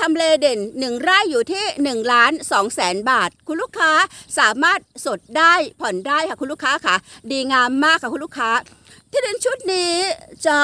ทำเลเด่น 1 ไร่อยู่ที่ 1 ล้าน2แสนบาท คุณลูกค้าสามารถสดได้ผ่อนได้ค่ะคุณลูกค้าค่ะ ดีงามมากค่ะคุณลูกค้า ที่ดินชุดนี้จะ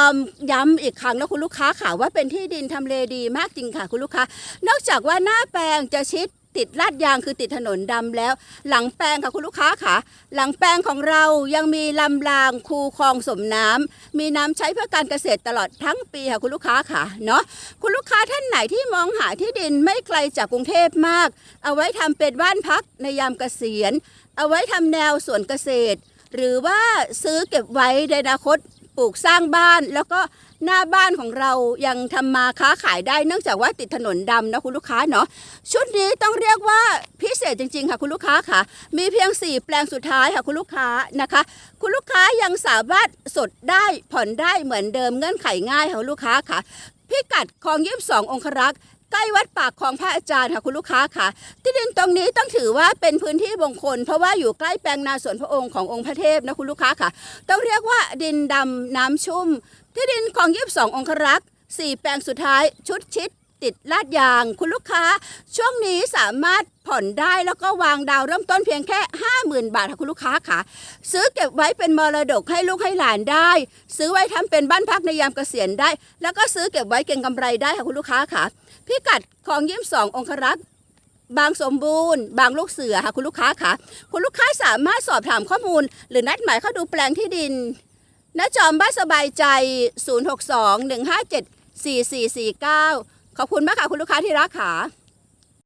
ย้ำอีกครั้งนะคุณลูกค้าค่ะว่าเป็นที่ดินทำเลดีมากจริงค่ะคุณลูกค้า นอกจากว่าหน้าแปลงจะชิด ติดลาดยางคือติดถนนดำแล้ว หลังแปลงค่ะคุณลูกค้าค่ะหลังแปลงของเรายังมีลำรางคูคลองสมน้ำมีน้ำใช้เพื่อการเกษตรตลอดทั้งปีค่ะคุณลูกค้าค่ะเนาะคุณลูกค้าท่านไหนที่มองหาที่ดินไม่ไกลจากกรุงเทพมาก เอาไว้ทำเป็นบ้านพักในยามเกษียณ เอาไว้ทำแนวสวนเกษตร หรือว่าซื้อเก็บไว้ในอนาคตปลูกสร้างบ้านแล้วก็หน้าบ้านของเรายังทำมาค้าขายได้เนื่องจากว่าติดถนนดำนะคุณลูกค้าเนาะชุดนี้ต้องเรียก ษจริง ๆ ค่ะคุณลูกค้าค่ะ มีเพียง 4 แปลงสุดท้ายค่ะคุณลูกค้านะคะ คุณลูกค้ายังสามารถสดได้ผ่อนได้เหมือนเดิมเงื่อนไขง่ายค่ะลูกค้าค่ะ พิกัดคลองยี่สององครักษ์ใกล้วัดปากคลองพระอาจารย์ค่ะคุณลูกค้าค่ะ ที่ดินตรงนี้ต้องถือว่าเป็นพื้นที่มงคล เพราะว่าอยู่ใกล้แปลงนาสวนพระองค์ขององค์พระเทพนะคุณลูกค้าค่ะ ต้องเรียกว่าดินดำน้ำชุ่ม ที่ดินของยี่สององครักษ์สี่แปลงสุดท้ายชุดชิด ติดลาดยางคุณลูกค้า ช่วงนี้สามารถผ่อนได้แล้วก็วางดาวเริ่มต้นเพียงแค่ 50,000 บาทค่ะคุณลูกค้าค่ะ ซื้อเก็บไว้เป็นมรดกให้ลูกให้หลานได้ ซื้อไว้ทำเป็นบ้านพักในยามเกษียณได้ แล้วก็ซื้อเก็บไว้เก็งกำไรได้ค่ะคุณลูกค้าค่ะ พิกัดของยี่สององครักษ์บางสมบูรณ์ บางลูกเสือค่ะคุณลูกค้าค่ะ คุณลูกค้าสามารถสอบถามข้อมูล หรือนัดหมายเข้าดูแปลงที่ดินณจอมบ้านสบายใจ 062 157 4449 ขอบคุณมากค่ะคุณลูกค้าที่รักค่ะ